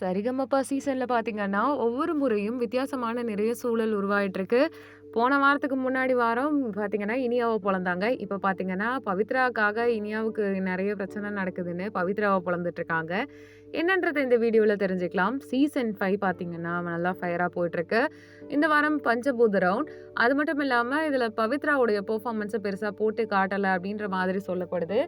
சரிகமப்பா சீசனில் பார்த்தீங்கன்னா, ஒவ்வொரு முறையும் வித்தியாசமான நிறைய சூழல் உருவாயிட்டிருக்கு. போன வாரத்துக்கு முன்னாடி வாரம் பார்த்தீங்கன்னா, இனியாவை பிறந்தாங்க இப்போ பார்த்தீங்கன்னா, பவித்ராக்காக இனியாவுக்கு நிறைய பிரச்சனை நடக்குதுன்னு பவித்ராவை பிறந்துட்டுருக்காங்க என்னன்றதை இந்த வீடியோவில் தெரிஞ்சுக்கலாம். சீசன் ஃபைவ் பார்த்தீங்கன்னா, நல்லா ஃபயராக போயிட்டுருக்கு. இந்த வாரம் பஞ்சபூத ரவுண்ட். அது மட்டும் இல்லாமல் இதில் பவித்ராவுடைய பெர்ஃபார்மன்ஸை பெருசாக போட்டு காட்டலை அப்படின்ற மாதிரி சொல்லப்படுது.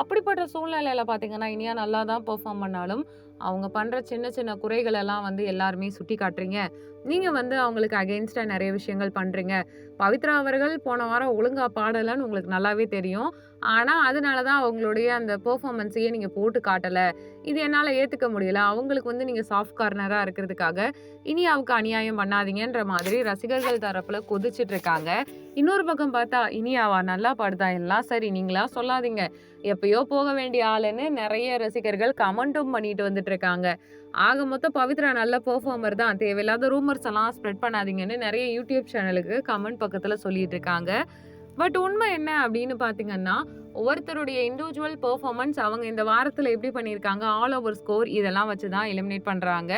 அப்படிப்பட்ட சூழ்நிலையில் பார்த்தீங்கன்னா, இனியா நல்லா தான் பெர்ஃபார்ம் பண்ணாலும், அவங்க பண்ற சின்ன சின்ன குறைகளெல்லாம் வந்து எல்லாருமே சுட்டி காட்டுறீங்க. நீங்க வந்து அவங்களுக்கு அகெயின்ஸ்டாக நிறைய விஷயங்கள் பண்றீங்க. பவித்ரா அவர்கள் போன வாரம் ஒழுங்கா பாடலைன்னு உங்களுக்கு நல்லாவே தெரியும். ஆனால் அதனால தான் அவங்களுடைய அந்த பெர்ஃபார்மன்ஸையே நீங்கள் போட்டு காட்டலை இது என்னால் ஏற்றுக்க முடியல. அவங்களுக்கு வந்து நீங்கள் சாஃப்ட் கார்னராக இருக்கிறதுக்காக, இனி அவுக்கு அநியாயம் பண்ணாதீங்கன்ற மாதிரி ரசிகர்கள் தரப்பில் கொதிச்சுட்டு இருக்காங்க. இன்னொரு பக்கம் பார்த்தா, இனி அவ நல்லா பாடுதா எல்லாம் சரி நீங்களா சொல்லாதீங்க. எப்பயோ போக வேண்டிய ஆளுன்னு நிறைய ரசிகர்கள் கமெண்ட்டும் பண்ணிட்டு வந்துட்டுருக்காங்க. ஆக மொத்தம் பவித்ரா நல்ல பெர்ஃபார்மர் தான். தேவையில்லாத ரூமர்ஸ் எல்லாம் ஸ்ப்ரெட் பண்ணாதீங்கன்னு நிறைய யூடியூப் சேனலுக்கு கமெண்ட் பக்கத்தில் சொல்லிட்டு இருக்காங்க. பட் உண்மை என்ன அப்படின்னு பார்த்தீங்கன்னா, ஒவ்வொருத்தருடைய இண்டிவிஜுவல் பெர்ஃபார்மன்ஸ் அவங்க இந்த வாரத்தில் எப்படி பண்ணியிருக்காங்க, ஆல் ஓவர் ஸ்கோர் இதெல்லாம் வச்சு தான் எலிமினேட் பண்ணுறாங்க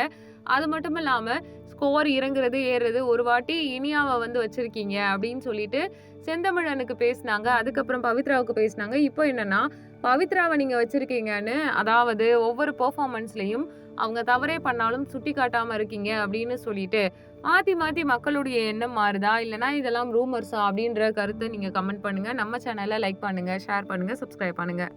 அது மட்டும் இல்லாமல் ஸ்கோர் இறங்குறது, ஏறுறது ஒரு வாட்டி இனியாவை வந்து வச்சுருக்கீங்க அப்படின்னு சொல்லிட்டு செந்தமிழனுக்கு பேசுனாங்க. அதுக்கப்புறம் பவித்ராவுக்கு பேசுனாங்க. இப்போ என்னன்னா, பவித்ராவை நீங்கள் வச்சுருக்கீங்கன்னு அதாவது ஒவ்வொரு பெர்ஃபார்மன்ஸ்லயும் அவங்க தவறே பண்ணாலும் சுட்டி காட்டாமல் இருக்கீங்க அப்படின்னு சொல்லிட்டு, மாற்றி மாற்றி மக்களுடைய எண்ணம் மாறுதா? இல்லைனா இதெல்லாம் ரூமர்ஸா? அப்படின்ற கருத்தை நீங்கள் கமெண்ட் பண்ணுங்கள் நம்ம சேனலை லைக் பண்ணுங்கள் ஷேர் பண்ணுங்கள் சப்ஸ்கிரைப் பண்ணுங்கள்